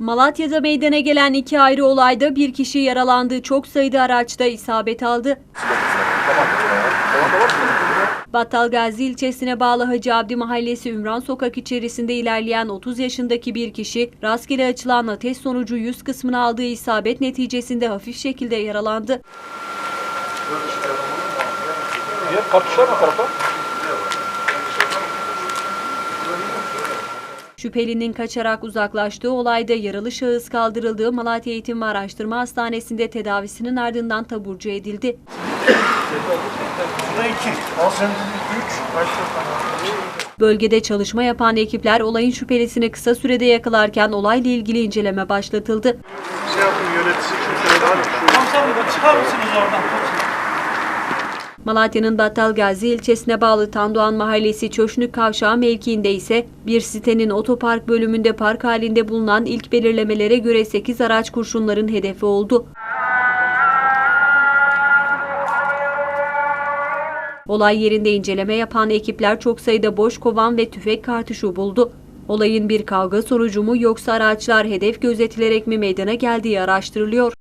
Malatya'da meydana gelen iki ayrı olayda bir kişi yaralandı. Çok sayıda araçta isabet aldı. Battalgazi ilçesine bağlı Hacı Abdi Mahallesi Ümran Sokak içerisinde ilerleyen 30 yaşındaki bir kişi rastgele açılan ateş sonucu yüz kısmına aldığı isabet neticesinde hafif şekilde yaralandı. Niye? Kartuşlar mı tarafa? Şüphelinin kaçarak uzaklaştığı olayda yaralı şahıs kaldırıldığı Malatya Eğitim ve Araştırma Hastanesi'nde tedavisinin ardından taburcu edildi. Bölgede çalışma yapan ekipler olayın şüphelisini kısa sürede yakalarken olayla ilgili inceleme başlatıldı. Şey yapın yöneticisi şu. Komiserim çıkar mısınız oradan? Malatya'nın Battalgazi ilçesine bağlı Tandoğan Mahallesi Çöşnük Kavşağı mevkiinde ise bir sitenin otopark bölümünde park halinde bulunan ilk belirlemelere göre 8 araç kurşunların hedefi oldu. Olay yerinde inceleme yapan ekipler çok sayıda boş kovan ve tüfek kartuşu buldu. Olayın bir kavga sonucu mu yoksa araçlar hedef gözetilerek mi meydana geldiği araştırılıyor.